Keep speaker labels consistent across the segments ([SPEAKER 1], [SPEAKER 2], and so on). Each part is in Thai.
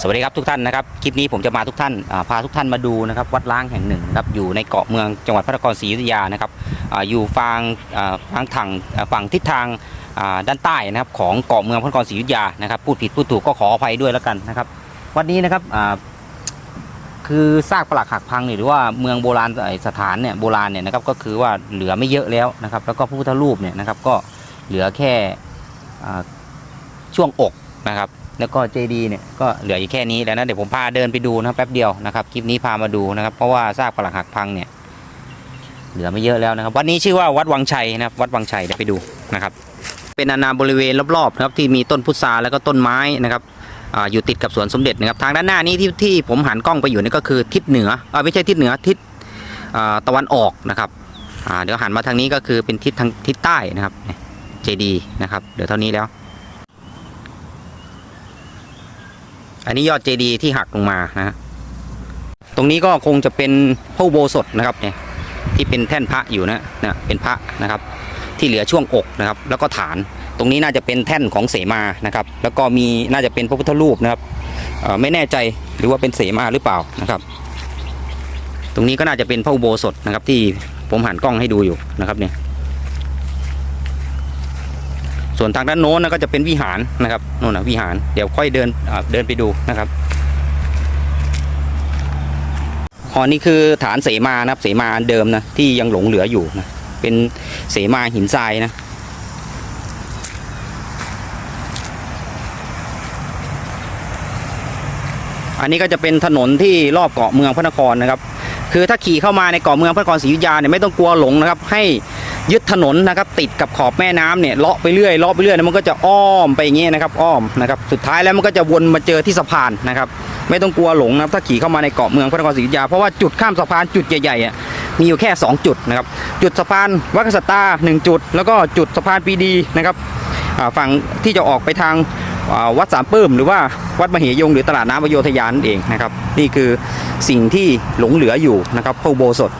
[SPEAKER 1] สวัสดีครับทุกท่านนะครับคลิปนี้ผมจะมาทุกท่านพาทุกท่านมาดูนะครับวัดล้างแห่งหนึ่งนะครับอยู่ในเกาะเมืองจังหวัดพระนครศรีอยุธยานะครับอยู่ฝั่งอ่าฝั่งทางฝั่งทิศทางด้านใต้นะครับของเกาะเมืองพระนครศรีอยุธยานะครับพูดผิดพูดถูกก็ขออภัยด้วยแล้วกันนะครับวัดนี้นะครับคือซากปรักหักพังหรือว่าเมืองโบราณสถานเนี่ยโบราณเนี่ยนะครับก็คือว่าเหลือไม่เยอะแล้วนะครับแล้วก็พระพุทธรูปเนี่ยนะครับก็เหลือแค่ช่วงอกนะครับ แล้วก็เจดีเนี่ยก็เหลืออยู่แค่นี้แล้วนะเดี๋ยวผมพาเดินไปดูนะครับแป๊บเดียวนะครับคลิปนี้พามาดูนะครับ เพราะว่าซากปรักหักพังเนี่ยเหลือไม่เยอะแล้วนะครับ วัดนี้ชื่อว่าวัดวังชัยนะครับ วัดวังชัยเดี๋ยวไปดูนะครับ เป็นอาณาบริเวณรอบๆนะครับที่มีต้นพุทราแล้วก็ต้นไม้นะครับออยู่ติดกับสวนสมเด็จนะครับทางด้านหน้านี้ที่ที่ผมหันกล้องไปอยู่นี่ก็คือทิศเหนืออไม่ใช่ทิศเหนือทิศตะวันออกนะครับเดี๋ยวหันมาทางนี้ก็คือเป็นทิศทางทิศใต้นะครับเจดีนะครับเดี๋ยวเท่านี้แล้ว อันนี้ยอดเจดีย์ที่หักลงมานะฮะตรงนี้ก็คงจะเป็นพระอุโบสถนะครับเนี่ยที่เป็นแท่นพระอยู่นะเนี่ยเป็นพระนะครับ ที่เหลือช่วงอกนะครับ แล้วก็ฐานตรงนี้น่าจะเป็นแท่นของเสมานะครับ แล้วก็มีน่าจะเป็นพระพุทธรูปนะครับเอ่อไม่แน่ใจหรือว่าเป็นเสมาหรือเปล่านะครับ ตรงนี้ก็น่าจะเป็นพระอุโบสถนะครับ ที่ผมหันกล้องให้ดูอยู่นะครับเนี่ย ส่วนทางด้านโน้นนะก็จะเป็นวิหารนะครับโน่นนะวิหารเดี๋ยวค่อยเดินเดินไปดูนะครับอ๋อนี่คือฐานเสมานะครับ เสมาอันเดิมนะที่ยังหลงเหลืออยู่นะเป็นเสมาหินทรายนะอันนี้ก็จะเป็นถนนที่รอบเกาะเมืองพระนครนะครับ คือถ้าขี่เข้ามาในเกาะเมืองพระนครศรีอยุธยาเนี่ยไม่ต้องกลัวหลงนะครับ ให้ ยึดถนนนะครับติดกับขอบแม่น้ำเนี่ยเลาะไปเรื่อยเลาะไปเรื่อยมันก็จะอ้อมไปอย่างเงี้ยนะครับอ้อมนะครับสุดท้ายแล้วมันก็จะวนมาเจอที่สะพานนะครับไม่ต้องกลัวหลงนะครับถ้าขี่เข้ามาในเกาะเมืองพระนครศรีอยุธยาเพราะว่าจุดข้ามสะพานจุดใหญ่ๆอะมีอยู่แค่ 2 จุดนะครับจุดสะพานวัดกษัตาหนึ่งจุด แล้วก็จุดสะพานปีดีนะครับฝั่งที่จะออกไปทางวัดสามปื้มหรือว่าวัดมเหยงหรือตลาดน้ำอโยธยานั่นเองนะครับนี่คือสิ่งที่หลงเหลืออยู่นะครับพระอุโบสถ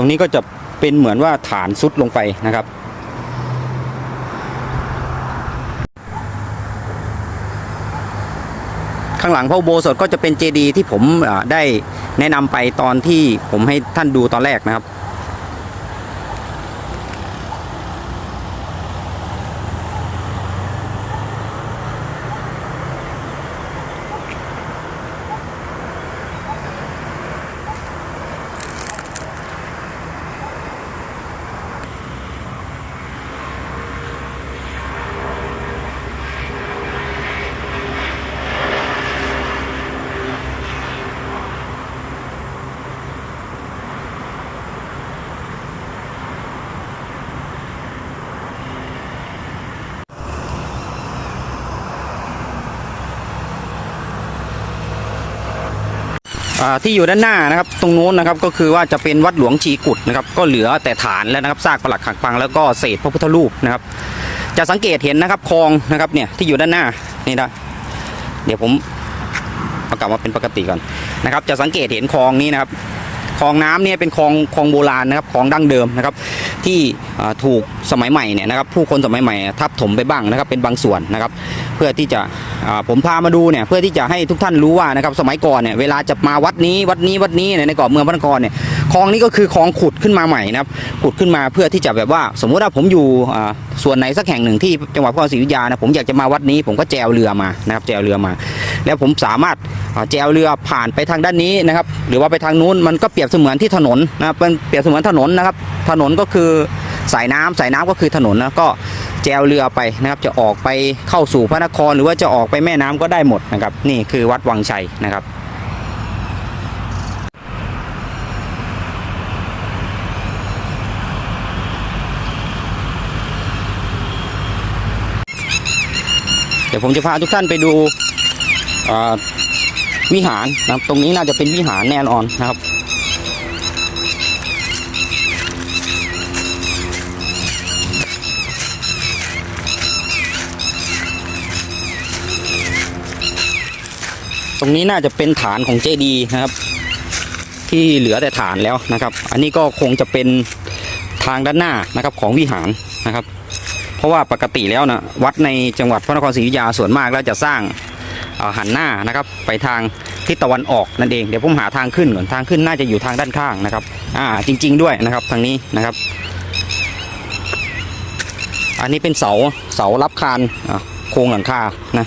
[SPEAKER 1] รงนี้ก็จะเป็นเหมือนว่าฐานซุดลงไปนะครับ ข้างหลังพระอุโบสถก็จะเป็นเจดีย์ที่ผมได้แนะนำไปตอนที่ผมให้ท่านดูตอนแรกนะครับ ที่อยู่ด้านหน้านะครับ ตรงนู้นนะครับก็คือว่าจะเป็นวัดหลวงชีกุดนะครับ ก็เหลือแต่ฐานแล้วนะครับซากปรักหักพังแล้วก็เศษพระพุทธรูปนะครับ จะสังเกตเห็นนะครับคลองนะครับเนี่ยที่อยู่ด้านหน้านี่นะเดี๋ยวผมเอากลับมาเป็นปกติก่อนนะครับ จะสังเกตเห็นคลองนี้นะครับ คลองน้ำเนี่ยเป็นคลองคลองโบราณนะครับคลองดั้งเดิมนะครับ ที่ถูกสมัยใหม่เนี่ยนะครับ ผู้คนสมัยใหม่ทับถมไปบ้างนะครับ เป็นบางส่วนนะครับ เพื่อที่จะผมพามาดูเนี่ยเพื่อที่จะให้ทุกท่านรู้ว่านะครับ สมัยก่อนเนี่ยเวลาจะมาวัดนี้วัดนี้วัดนี้เนี่ยในเกาะเมืองพระนครเนี่ยคลองนี้ก็คือคลองขุดขึ้นมาใหม่นะครับขุดขึ้นมาเพื่อที่จะแบบว่า สมมุติว่าผมอยู่ส่วนไหนสักแห่งหนึ่งที่จังหวัดพระนครศรีอยุธยานะผมอยากจะมาวัดนี้ ผมก็แจวเรือมานะครับ แจวเรือมา แล้วผมสามารถแจวเรือผ่านไปทางด้านนี้นะครับ หรือว่าไปทางนู้นมันก็เปรียบเสมือนที่ถนนนะครับเป็นเปรียบเสมือนถนนนะครับ ถนนก็คือสายน้ำสายน้ำก็คือถนนนะก็แจวเรือไปนะครับ จะออกไปเข้าสู่พระนครหรือว่าจะออกไปแม่น้ำก็ได้หมดนะครับ นี่คือวัดวังชัยนะครับเดี๋ยวผมจะพาทุกท่านไปดูวิหารนะครับ ตรงนี้น่าจะเป็นวิหารแน่นอนนะครับ ตรงนี้น่าจะเป็นฐานของเจดีย์นะครับ ที่เหลือแต่ฐานแล้วนะครับ อันนี้ก็คงจะเป็นทางด้านหน้านะครับของวิหารนะครับ เพราะว่าปกติแล้วนะวัดในจังหวัดพระนครศรีอยุธยาส่วนมากแล้วจะสร้างหันหน้านะครับ ไปทางทิศตะวันออกนั่นเองเดี๋ยวผมหาทางขึ้นก่อนทางขึ้นน่าจะอยู่ทางด้านข้างนะครับ อ่าจริง ๆ ด้วยนะครับทางนี้นะครับ อันนี้เป็นเสาเสารับคานโครงหลังคานะ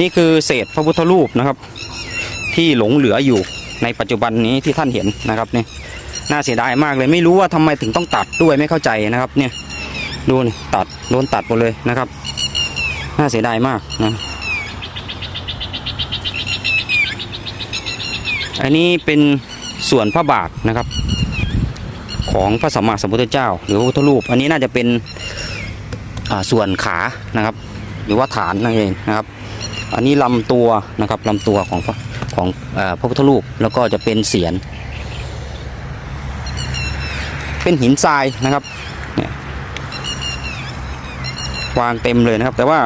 [SPEAKER 1] นี่คือเศษพระพุทธรูปนะครับ ที่หลงเหลืออยู่ในปัจจุบันนี้ที่ท่านเห็นนะครับเนี่ยน่าเสียดายมากเลยไม่รู้ว่าทำไมถึงต้องตัดด้วยไม่เข้าใจนะครับ เนี่ยดูนี่ตัดโดนตัดหมดเลยนะครับ น่าเสียดายมากนะอันนี้เป็นส่วนพระบาทนะครับ ของพระสัมมาสัมพุทธเจ้า หรือพระพุทธรูป อันนี้น่าจะเป็นส่วนขานะครับ หรือว่าฐานนั่นเองนะครับ อันนี้ลำตัวนะครับลำตัวของของอพระพุทธรูปแล้วก็จะเป็นเสียน เป็นหินทรายนะครับเนี่ยวางเต็มเลยนะครับ แต่ว่า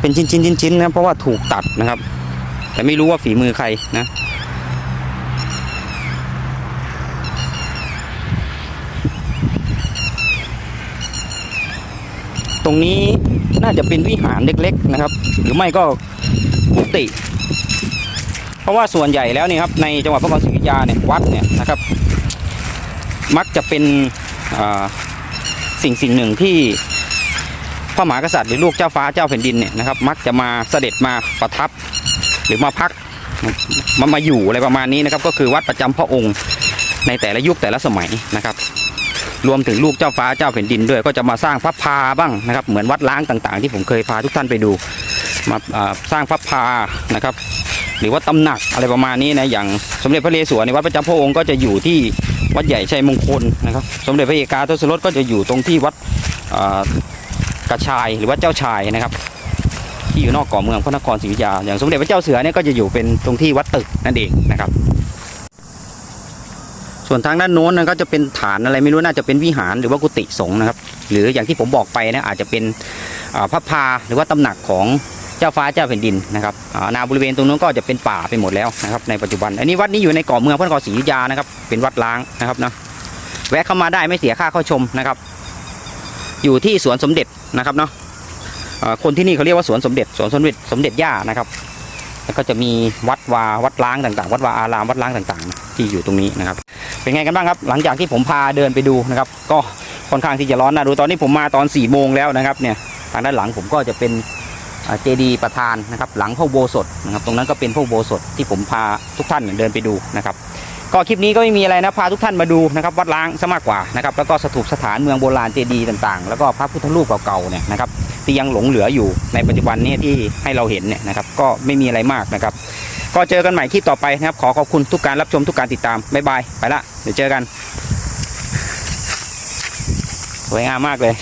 [SPEAKER 1] เป็นชิ้นชิ้นชิ้นชิ้นนะเพราะว่าถูกตัดนะครับ แต่ไม่รู้ว่าฝีมือใครนะตรงนี้ น่าจะเป็นวิหารเล็กๆนะครับ หรือไม่ก็กุฏิเพราะว่าส่วนใหญ่แล้วเนี่ยครับในจังหวัดพระนครศรีอยุธยาเนี่ยวัดเนี่ยนะครับ มักจะเป็นสิ่งสิ่งหนึ่งที่พระมหากษัตริย์หรือลูกเจ้าฟ้าเจ้าแผ่นดินเนี่ยนะครับ มักจะมาเสด็จมาประทับหรือมาพักมามาอยู่อะไรประมาณนี้นะครับ ก็คือวัดประจำพระองค์ในแต่ละยุคแต่ละสมัยนะครับ รวมถึงลูกเจ้าฟ้าเจ้าแผ่นดินด้วย ก็จะมาสร้างพระพาบ้างนะครับ เหมือนวัดล้างต่างๆ ที่ผมเคยพาทุกท่านไปดู มาสร้างพระพานะครับ หรือว่าตำหนักอะไรประมาณนี้นะอย่างสมเด็จพระเรศวรในวัดประจำพระองค์ก็จะอยู่ที่วัดใหญ่ชัยมงคลนะครับ สมเด็จพระเอกาทศรถก็จะอยู่ตรงที่วัดกระชายหรือว่าเจ้าชายนะครับ ที่อยู่นอกเกาะเมืองพระนครศรีอยุธยาอย่างสมเด็จพระเจ้าเสือเนี่ยก็จะอยู่เป็นตรงที่วัดตึกนั่นเองนะครับ ส่วนทางด้านโน้นนะก็จะเป็นฐานอะไรไม่รู้น่าจะเป็นวิหารหรือว่ากุฏิสงฆ์นะครับ หรืออย่างที่ผมบอกไปนะอาจจะเป็นพระพาหรือว่าตำหนักของเจ้าฟ้าเจ้าแผ่นดินนะครับนาบริเวณตรงนู้นก็จะเป็นป่าไปหมดแล้วนะครับในปัจจุบัน อันนี้วัดนี้อยู่ในเกาะเมืองพระนครศรีอยุธยานะครับเป็นวัดล้างนะครับนะแวะเข้ามาได้ไม่เสียค่าเข้าชมนะครับ อยู่ที่สวนสมเด็จนะครับเนาะคนที่นี่เขาเรียกว่าสวนสมเด็จสวนสมเด็จสมเด็จย่านะครับ แล้วก็จะมีวัดวาวัดล้างต่างๆ วัดวาอารามวัดล้างต่างๆ ที่อยู่ตรงนี้นะครับ เป็นไงกันบ้างครับ หลังจากที่ผมพาเดินไปดูนะครับ ก็ค่อนข้างที่จะร้อนนะดูตอนนี้ผมมาตอน4ี่โมงแล้วนะครับเนี่ยทางด้านหลังผมก็จะเป็นเจดีประธานนะครับ หลังพระโบสถนะครับ ตรงนั้นก็เป็นพระโบสถที่ผมพาทุกท่านเดินไปดูนะครับ ก็คลิปนี้ก็ไม่มีอะไรนะพาทุกท่านมาดูนะครับวัดล้างซะมากกว่านะครับแล้วก็สถูปสถานเมืองโบราณเจดีย์ต่างๆ แล้วก็พระพุทธรูปเก่าๆเนี่ยนะครับที่ยังหลงเหลืออยู่ในปัจจุบันนี้ที่ให้เราเห็นเนี่ยนะครับก็ไม่มีอะไรมากนะครับ ก็เจอกันใหม่คลิปต่อไปนะครับ ขอขอบคุณทุกการรับชมทุกการติดตามบ๊ายบายไปละเดี๋ยวเจอกันสวยงามมากเลย